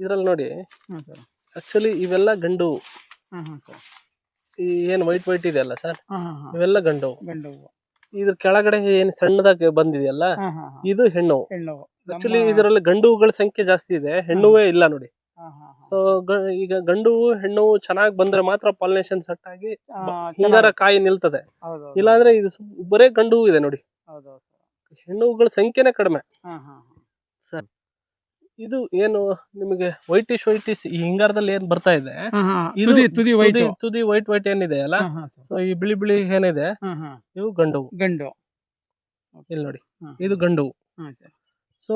ಇದ್ರಲ್ಲಿ ನೋಡಿ. ಹಾಂ ಸರ್. ಆಕ್ಚುಲಿ ಇವೆಲ್ಲ ಗಂಡು. ಹಾಂ ಹಾಂ ಸರ್. ಈ ಏನ್ ವೈಟ್ ವೈಟ್ ಇದೆಯಲ್ಲ ಸರ್? ಹಾಂ ಹಾಂ ಹಾಂ ಇವೆಲ್ಲ ಗಂಡು. ಗಂಡು ಹೂವು ಇದ್ರ ಕೆಳಗಡೆ ಏನ್ ಸಣ್ಣದಾಗಿ ಬಂದಿದೆಯಲ್ಲ ಹಾಂ ಹಾಂ ಹಾಂ ಇದು ಹೆಣ್ಣು. ಹೆಣ್ಣು ಹೂವು ಆಕ್ಚುಲಿ ಇದರಲ್ಲಿ ಗಂಡು ಹೂಗಳ ಸಂಖ್ಯೆ ಜಾಸ್ತಿ ಇದೆ ಹೆಣ್ಣುವೇ ಇಲ್ಲ ನೋಡಿ. ಹಾಂ ಹಾಂ ಸೊ ಈಗ ಗಂಡು ಹೂವು, ಹೆಣ್ಣು ಚೆನ್ನಾಗಿ ಬಂದ್ರೆ ಮಾತ್ರ ಪಾಲಿನೇಷನ್ ಸೆಟ್ ಆಗಿ ಹಿಂಗಾರ ಕಾಯಿ ನಿಲ್ತದೆ. ಹೌದು ಇಲ್ಲಾಂದ್ರೆ ಇದು ಬರೇ ಗಂಡು ಹೂವು ಇದೆ ನೋಡಿ. ಹೌದು ಹೆಣ್ಣು ಹೂಗಳ ಸಂಖ್ಯೆನೇ ಕಡಿಮೆ. ಹಾಂ ಹಾಂ ಇದು ಏನು ನಿಮಗೆ ವೈಟಿಶ್ ವೈಟಿಶ್ ಈ ಹಿಂಗಾರದಲ್ಲಿ ಏನ್ ಬರ್ತಾ ಇದೆ? ತುದಿ ತುದಿ ವೈಟ್. ತುದಿ ವೈಟ್ ವೈಟ್ ಏನಿದೆ ಅಲ್ಲ? ಸೊ ಈ ಬಿಳಿ ಬಿಳಿ ಏನಿದೆ? ಇವು ಗಂಡು. ಗಂಡು ಇಲ್ಲಿ ನೋಡಿ. ಇದು ಗಂಡು ಸೊ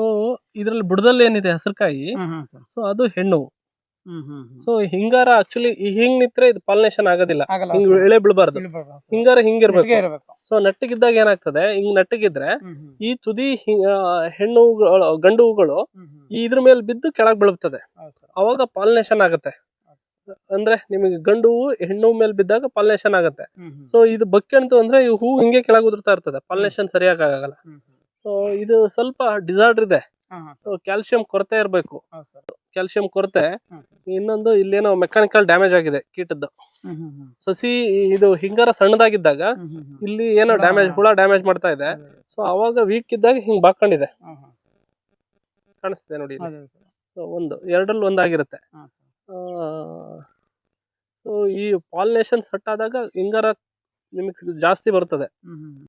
ಇದ್ರಲ್ಲಿ ಬುಡದಲ್ಲಿ ಏನಿದೆ ಹಸಿರುಕಾಯಿ? ಸೊ ಅದು ಹೆಣ್ಣು ಸೊ ಹಿಂಗಾರ ಆಕ್ಚುಲಿ ಹಿಂಗ್ ನಿತ್ರೆ ಇದು ಪಾಲಿನೇಷನ್ ಆಗೋದಿಲ್ಲ. ಹಿಂಗ್ ಎಳೆ ಸರ್. ಹಿಂಗಾರ ಹಿಂಗಿರ್ಬೇಕು. ಸೊ ನೆಟ್ಟಗಿದ್ದಾಗ ಏನಾಗ್ತದೆ? ಹಿಂಗ್ ನೆಟ್ಟಗಿದ್ರೆ ಈ ತುದಿ ಹೆಣ್ಣು ಗಂಡು ಹೂಗಳು ಇದ್ರ ಮೇಲೆ ಬಿದ್ದು ಕೆಳಗ್ ಬೀಳುತ್ತದೆ. ಅವಾಗ ಪಾಲಿನೇಷನ್ ಆಗುತ್ತೆ. ಅಂದ್ರೆ ನಿಮಗೆ ಗಂಡು ಹೂವು ಹೆಣ್ಣು ಮೇಲೆ ಬಿದ್ದಾಗ ಪಾಲಿನೇಷನ್ ಆಗುತ್ತೆ. ಸೊ ಇದು ಬಕ್ಕೆಂತು ಅಂದ್ರೆ ಈ ಹೂ ಹಿಂಗೆ ಕೆಳಗೆ ಉದುರ್ತಾ ಇರ್ತದೆ. ಪಾಲಿನೇಷನ್ ಸರಿಯಾಗಿ ಆಗಲ್ಲ. ಸೊ ಇದು ಸ್ವಲ್ಪ ಡಿಸಾರ್ಡರ್ ಇದೆ. ಕ್ಯಾಲ್ಸಿಯಂ ಕೊರತೆ ಇರಬೇಕು. ಕ್ಯಾಲ್ಸಿಯಂ ಕೊರತೆ ಇನ್ನೊಂದು ಇಲ್ಲೇನೋ ಮೆಕ್ಯಾನಿಕಲ್ ಡ್ಯಾಮೇಜ್ ಆಗಿದೆ ಕೀಟದ್ದು. ಸಸಿ ಇದು ಹಿಂಗಾರ ಸಣ್ಣದಾಗಿದ್ದಾಗ. ಇಲ್ಲಿ ಏನೋ ಡ್ಯಾಮೇಜ್ ಹುಳ ಡ್ಯಾಮೇಜ್ ಮಾಡ್ತಾ ಇದೆ. ಸೊ ಅವಾಗ ವೀಕ್ ಇದ್ದಾಗ ಹಿಂಗ್ ಬಾಕೊಂಡಿದೆ. ಕಾಣಿಸ್ತಿದೆ ನೋಡಿ ಒಂದು ಎರಡರಲ್ಲಿ ಒಂದಾಗಿರುತ್ತೆ. ಈ ಪಾಲಿನೇಷನ್ ಸೆಟ್ ಆದಾಗ ಹಿಂಗಾರ ನಿಮಗೆ ಜಾಸ್ತಿ ಬರ್ತದೆ.